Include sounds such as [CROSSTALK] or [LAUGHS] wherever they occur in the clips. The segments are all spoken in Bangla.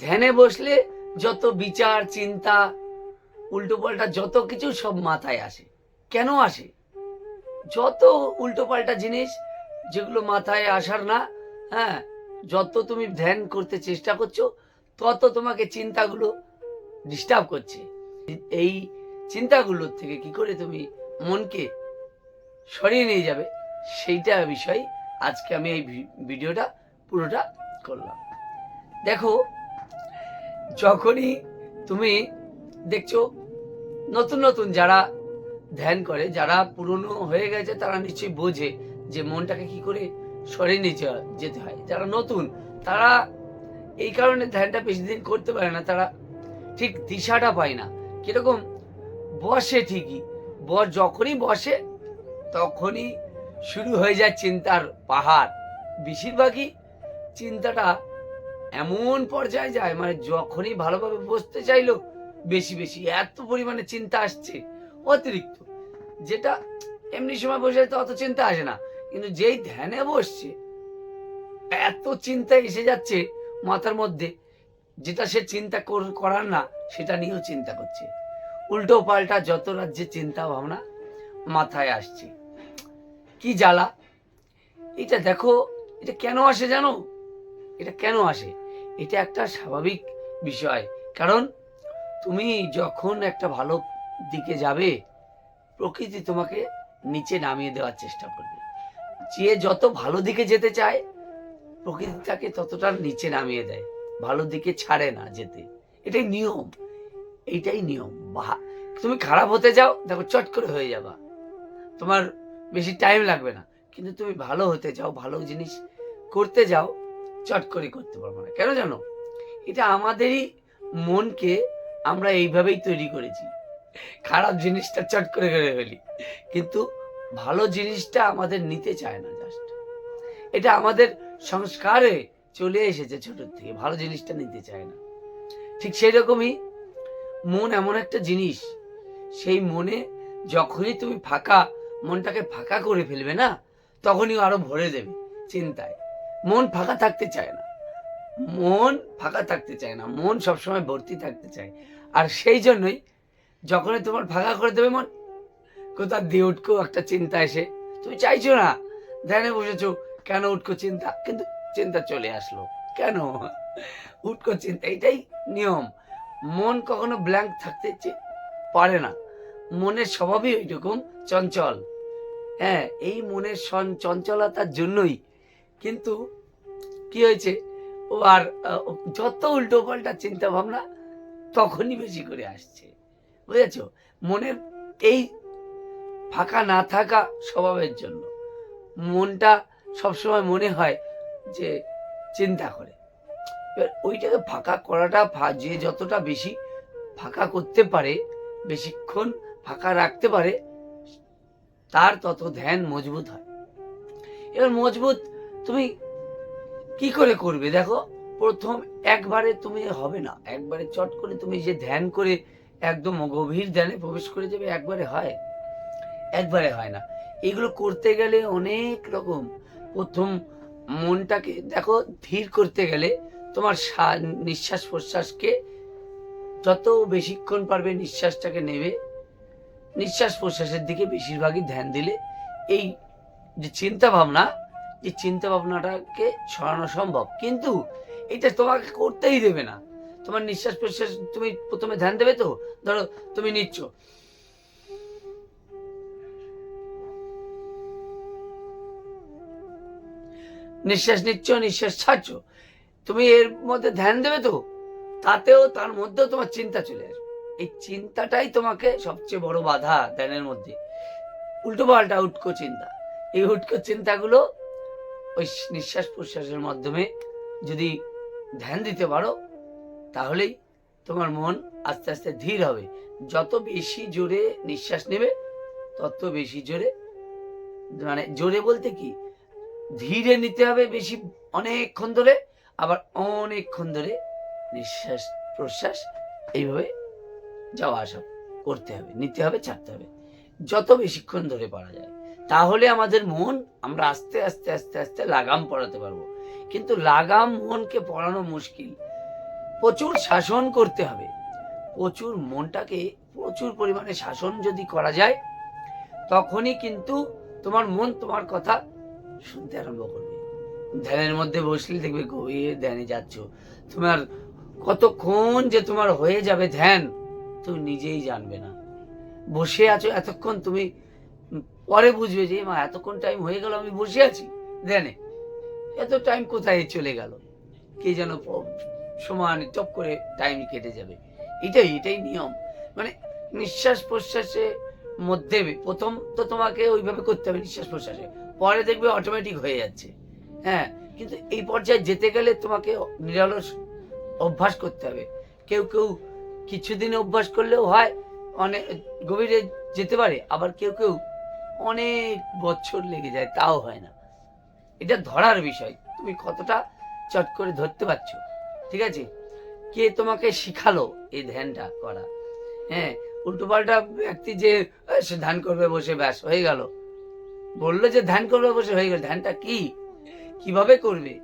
ধ্যানে বসলে যত বিচার, চিন্তা উল্টো পাল্টা যত কিছু সব মাথায় আসে। কেন আসে? যত উল্টো পাল্টা জিনিস যেগুলো মাথায় আসার না হ্যাঁ যত তুমি ধ্যান করতে চেষ্টা করছ, তত তোমাকে চিন্তাগুলো ডিস্টার্ব করছে। এই চিন্তাগুলোর থেকে কি করে তুমি মনকে সরিয়ে নিয়ে যাবে, সেইটা বিষয় আজকে আমি এই ভিডিওটা পুরোটা করলাম। দেখো যখনই তুমি দেখছ নতুন নতুন যারা ধ্যান করে, যারা পুরনো হয়ে গেছে, তারা নিশ্চয়ই বোঝে যে মনটাকে কি করে সরিয়ে নিয়ে যেতে হয়। যারা নতুন, তারা এই কারণে ধ্যানটা বেশি দিন করতে পারে না, তারা ঠিক দিশাটা পায় না। কীরকম? বসে ঠিকই। বস, যখনই বসে, তখনই শুরু হয়ে যায় চিন্তার পাহাড়। বেশিরভাগই চিন্তাটা এমন পর্যায়ে যায় মানে যখনই ভালোভাবে বসতে চাইলো, বেশি বেশি এত পরিমাণে চিন্তা আসছে, অতিরিক্ত। যেটা এমনি সময় বসে তো অত চিন্তা আসে না, কিন্তু যেই ধ্যানে বসছে, এত চিন্তা এসে যাচ্ছে মাথার মধ্যে, যেটা সে চিন্তা কর- করার না, সেটা নিয়েও চিন্তা করছে। উল্টো পাল্টা যত রাজ্যে চিন্তা ভাবনা মাথায় আসছে। কি জ্বালা? এটা দেখো, এটা কেন আসে জানো? এটা কেন আসে? এটা একটা স্বাভাবিক বিষয়। কারণ তুমি যখন একটা ভালো দিকে যাবে, প্রকৃতি তোমাকে নিচে নামিয়ে দেওয়ার চেষ্টা করবে। যে যত ভালো দিকে যেতে চায়, প্রকৃতি তাকে ততটা নিচে নামিয়ে দেয়। ভালো দিকে ছাড়ে না যেতে। এটাই নিয়ম। এইটাই নিয়ম। তুমি খারাপ হতে যাও, দেখো চট করে হয়ে যাবা। তোমার বেশি টাইম লাগবে না। কিন্তু তুমি ভালো হতে যাও, ভালো জিনিস করতে যাও চট করে করতে পারব না। কেন জানো? এটা আমাদেরই মনকে আমরা এইভাবেই তৈরি করেছি। খারাপ জিনিসটা চট করে করে ফেলি। কিন্তু ভালো জিনিসটা আমাদের নিতে চায় না জাস্ট এটা আমাদের সংস্কারে চলে এসেছে ছোট থেকে। ভালো জিনিসটা নিতে চায় না। ঠিক সেই রকমই মন এমন একটা জিনিস, সেই মনে যখনই তুমি ফাঁকা, মনটাকে ফাঁকা করে ফেলবে না, তখনই আরও ভরে দেবে চিন্তায়। মন ফাঁকা থাকতে চায় না। মন ফাঁকা থাকতে চায় না। মন সবসময় ভর্তি থাকতে চায়। আর সেই জন্যই যখনই তোমার ফাঁকা করে দেবে মন কোথাও দিয়ে উঠকো একটা চিন্তা এসে, তুমি চাইছো না, ধ্যানে বসেছো, কেন উঠকো চিন্তা? কিন্তু চিন্তা চলে আসলো। কেন? উঠকো চিন্তা, এটাই নিয়ম। মন কখনো ব্ল্যাঙ্ক থাকতে পারে না। মনের স্বভাবই ওইরকম চঞ্চল। হ্যাঁ এই মনের চঞ্চলতার জন্যই কিন্তু কি হয়েছে? ও আর যত উল্টো পাল্টা চিন্তা ভাবনা তখনই বেশি করে আসছে। বুঝেছ? মনের এই ফাঁকা না থাকা স্বভাবের জন্য মনটা সবসময় মনে হয় যে চিন্তা করে। এবার ওইটাকে ফাঁকা করাটা যে যতটা বেশি ফাঁকা করতে পারে, বেশিক্ষণ ফাঁকা রাখতে পারে, তার তত ধ্যান মজবুত হয়। এবার মজবুত তুমি কি করে করবে? দেখো, প্রথম একবারে তুমি হবে না। একবারে চট করে তুমি যে ধ্যান করে একদম গভীর ধ্যানে প্রবেশ করে যাবে, একবারে হয়। একবারে হয় না। এগুলো করতে গেলে অনেক রকম। প্রথম মনটাকে, দেখো, ধীর করতে গেলে তোমার নিঃশ্বাস প্রশ্বাসকে যত বেশিক্ষণ পারবে নিঃশ্বাসটাকে নেবে। নিঃশ্বাস প্রশ্বাসের দিকে বেশিরভাগই ধ্যান দিলে এই যে চিন্তা ভাবনা যে চিন্তা ভাবনাটাকে সরানো সম্ভব। কিন্তু এটা তোমাকে করতেই দেবে না। তোমার নিঃশ্বাস প্রশ্বাস তুমি প্রথমে ধ্যান দেবে তো? ধরো তুমি নিচ্ছ। নিঃশ্বাস নিচ্ছ, নিঃশ্বাস ছাড়ছ। তুমি এর মধ্যে ধ্যান দেবে তো? তাতেও তার মধ্যেও তোমার চিন্তা চলে আসবে। এই চিন্তাটাই তোমাকে সবচেয়ে বড় বাধা ধ্যানের মধ্যে। উল্টো পাল্টা উটকো চিন্তা। এই উটকো চিন্তাগুলো ওই নিঃশ্বাস প্রশ্বাসের মাধ্যমে যদি ধ্যান দিতে পারো, তাহলেই তোমার মন আস্তে আস্তে ধীর হবে। যত বেশি জোরে নিঃশ্বাস নেবে, তত বেশি জোরে মানে জোরে বলতে কি, ধীরে নিতে হবে বেশি অনেকক্ষণ ধরে, আবার অনেকক্ষণ ধরে নিঃশ্বাস প্রশ্বাস এইভাবে যাওয়া আসা করতে হবে, নিতে হবে, ছাড়তে হবে। যত বেশিক্ষণ ধরে পারা যায়। তাহলে আমাদের মন, আমরা আস্তে আস্তে আস্তে আস্তে লাগাম পড়াতে পারব। কিন্তু লাগাম মনকে পড়ানো মুশকিল। প্রচুর শাসন করতে হবে। প্রচুর মনটাকে প্রচুর পরিমাণে শাসন যদি করা যায়, তখনই কিন্তু তোমার মন তোমার কথা শুনতে আরম্ভ করবে। ধ্যানের মধ্যে বসলে দেখবে গভীর ধ্যানে যাচ্ছ। তোমার কতক্ষণ যে তোমার হয়ে যাবে ধ্যান, তুমি নিজেই জানবে না। বসে আছো এতক্ষণ তুমি পরে বুঝবে যে মা, এতক্ষণ টাইম হয়ে গেল, আমি বসে আছি। ধ্যানে এত টাইম কোথায় চলে গেল? কে যেন সমান চপ করে টাইম কেটে যাবে। এটাই এটাই নিয়ম। মানে নিঃশ্বাস প্রশ্বাসের মধ্যে প্রথম তো তোমাকে ওইভাবে করতে হবে নিঃশ্বাস প্রশ্বাসে। পরে দেখবে অটোমেটিক হয়ে যাচ্ছে। হ্যাঁ কিন্তু এই পর্যায়ে যেতে গেলে তোমাকে নিরলস অভ্যাস করতে হবে। কেউ কেউ কিছুদিন অভ্যাস করলেও হয় অনেক গভীরে যেতে পারে, আবার কেউ কেউ অনেক বছর লেগে যায়, তাও হয় না। এটা ধরার বিষয়। তুমি কতটা চট করে ধরতে পারছ, ঠিক আছে? কে তোমাকে শিখালো এই ধ্যানটা করা? হ্যাঁ উল্টোপাল্টা ব্যক্তি যে সে ধ্যান করবে বসে, ব্যাস, হয়ে গেল। বলল যে, ধ্যান করবে বসে, হয়ে গেল। ধ্যানটা কি? কীভাবে করবে?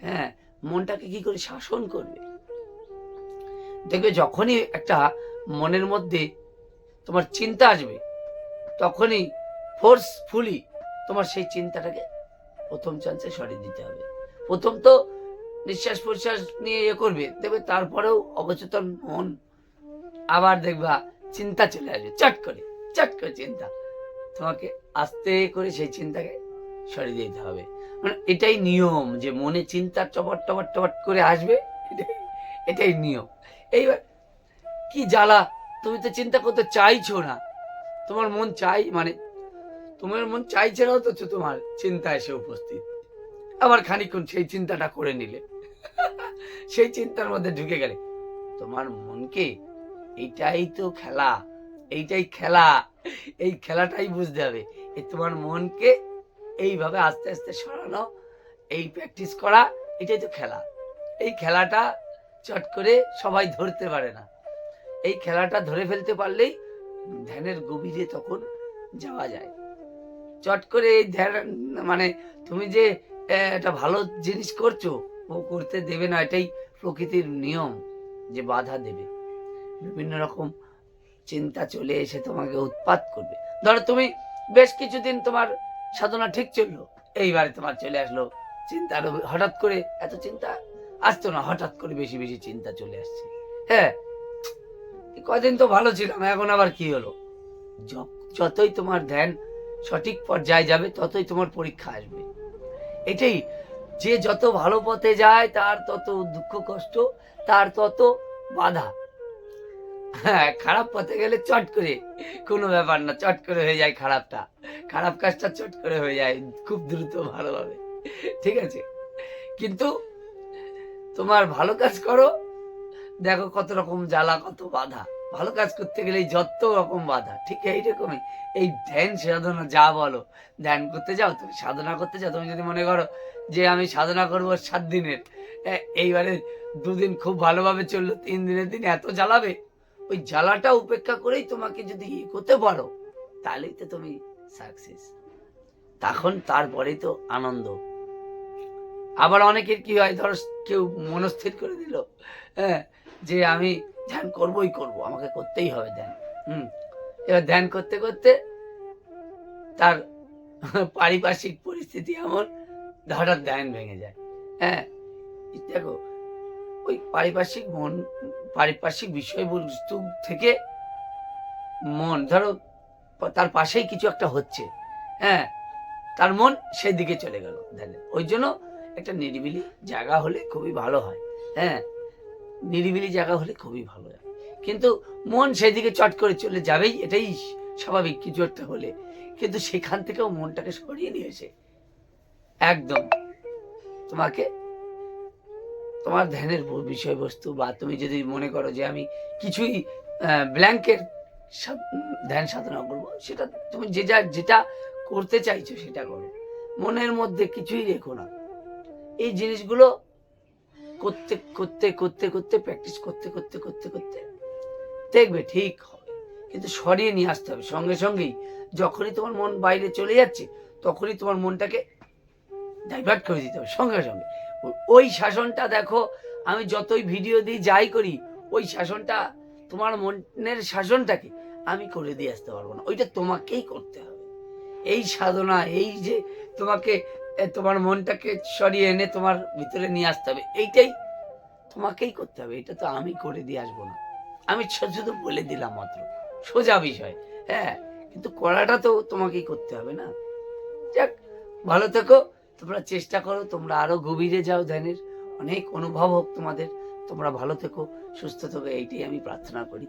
হ্যাঁ মনটাকে কি করে শাসন করবে? দেখবে যখনই একটা মনের মধ্যে তোমার চিন্তা আসবে তখনই ফোর্সফুলি তোমার সেই চিন্তাটাকে প্রথম চান্সে সরিয়ে দিতে হবে। প্রথম তো নিঃশ্বাস প্রশ্বাস নিয়ে ইয়ে করবে, দেখবে তারপরেও অবচেতন মন আবার দেখবা চিন্তা চলে আসবে, চট করে চট করে চিন্তা। তোমাকে আস্তে করে সেই চিন্তাকে সরিয়ে দিতে হবে। মানে এটাই নিয়ম যে মনে চিন্তা টপট টপট টপট করে আসবে এটাই নিয়ম। এইবার কি জ্বালা, তুমি তো চিন্তা করতে চাইছো না। তোমার মন চাই মানে তোমার মন চাইছে না তো তোমার চিন্তা এসে উপস্থিত। আবার খানিক্ষণ সেই চিন্তাটা করে নিলে। [LAUGHS] সেই চিন্তার মধ্যে ঢুকে গেলে, তোমার মনকে এইটাই তো খেলা, এইটাই খেলা, এই খেলাটাই বুঝতে হবে এই তোমার মনকে এইভাবে আস্তে আস্তে সরানো, এই প্র্যাকটিস করা, এটাই তো খেলা। এই খেলাটা চট করে সবাই ধরতে পারে না। এই খেলাটা ধরে ফেলতে পারলেই ধ্যানের গভীরে তখন যাওয়া যায়। চট করে এই ধ্যান মানে তুমি যে একটা ভালো জিনিস করছ, ও করতে দেবে না, এটাই প্রকৃতির নিয়ম যে বাধা দেবে। বিভিন্ন রকম চিন্তা চলে এসে তোমাকে উৎপাত করবে। ধরো তুমি বেশ কিছুদিন তোমার সাধনা ঠিক চলল, এইবারে তোমার চলে আসলো চিন্তা হঠাৎ করে এত চিন্তা আসতো না, হঠাৎ করে বেশি বেশি চিন্তা চলে আসছে। হ্যাঁ কদিন তো ভালো ছিলাম, এখন আবার কি হলো? যতই তোমার ধ্যান সঠিক পর্যায়ে যাবে, ততই তোমার পরীক্ষা আসবে। এটাই, যে যত ভালো পথে যায়, তার তত দুঃখ, কষ্ট, তার তত বাধা। হ্যাঁ খারাপ পথে গেলে চট করে, কোনো ব্যাপার না, চট করে হয়ে যায় খারাপটা। খারাপ কাজটা চট করে হয়ে যায়, খুব দ্রুত, ভালোভাবে। ঠিক আছে? কিন্তু তোমার ভালো কাজ করো দেখো কত রকম জ্বালা, কত বাধা। ভালো কাজ করতে গেলে যত রকম বাধা, ঠিক এইরকমই। এই ধ্যান সাধনা যা বলো, ধ্যান করতে যাও, তুমি সাধনা করতে যাও, তুমি যদি মনে করো যে আমি সাধনা করব সাত দিনের এইবারে দুদিন খুব ভালোভাবে চলল, তিন দিনের দিন এত জ্বালাবে, ওই জ্বালাটা উপেক্ষা করেই তোমাকে যদি করতে পারো, তাহলেই তো তুমি সাকসেস তখন তারপরেই তো আনন্দ। আবার অনেকের কি হয়, ধরো কেউ মনস্থির করে দিল হ্যাঁ যে আমি ধ্যান করবই করব, আমাকে করতেই হবে ধ্যান। হুম, এবার ধ্যান করতে করতে তার পারিপার্শ্বিক পরিস্থিতি এমন হঠাৎ ধ্যান ভেঙে যায়। হ্যাঁ দেখো, ওই পারিপার্শ্বিক মন, পারিপার্শ্বিক বিষয়বস্তু থেকে মন, ধরো, তার পাশেই কিছু একটা হচ্ছে হ্যাঁ তার মন সেই দিকে চলে গেল ধ্যানে। ওই জন্য একটা নিরিবিলি জায়গা হলে খুবই ভালো হয় হ্যাঁ। নিরিবিলি জায়গা হলে খুবই ভালো হয়। কিন্তু মন সেদিকে চট করে চলে যাবেই, এটাই স্বাভাবিক কিছু একটা হলে। কিন্তু সেখান থেকেও মনটাকে সরিয়ে নিয়ে এসে, একদম তোমাকে, তোমার ধ্যানের বিষয়বস্তু বা তুমি যদি মনে করো যে আমি কিছুই ব্ল্যাঙ্কের ধ্যান সাধনা করব, সেটা তুমি যে যা, যেটা করতে চাইছো সেটা করো। মনের মধ্যে কিছুই রেখো না। এই জিনিসগুলো করতে করতে করতে করতে প্র্যাকটিস করতে করতে করতে করতে। দেখবে ঠিক হবে। কিন্তু সরিয়ে নিয়ে আসতে হবে। সঙ্গে সঙ্গেই যখনই তোমার মন বাইরে চলে যাচ্ছে, তখনই তোমার মনটাকে ডাইভার্ট করে দিতে হবে সঙ্গে সঙ্গে। ওই শাসনটা দেখো, আমি যতই ভিডিও দিই যাই করি, ওই শাসনটা, তোমার মনের শাসনটাকে আমি করে দিয়ে আসতে পারব না। ওইটা তোমাকেই করতে হবে। এই সাধনা, এই যে তোমাকে তোমার মনটাকে সরিয়ে এনে তোমার ভিতরে নিয়ে আসতে হবে। এইটাই তোমাকেই করতে হবে। এটা তো আমি করে দিয়ে আসব না। আমি শুধু বলে দিলাম মাত্র। সোজা বিষয়। হ্যাঁ কিন্তু করাটা তো তোমাকেই করতে হবে না। যাক, ভালো থেকো। তোমরা চেষ্টা করো, তোমরা আরও গভীরে যাও ধ্যানের। অনেক অনুভব হোক তোমাদের। তোমরা ভালো থেকো, সুস্থ থেকো, এইটাই আমি প্রার্থনা করি।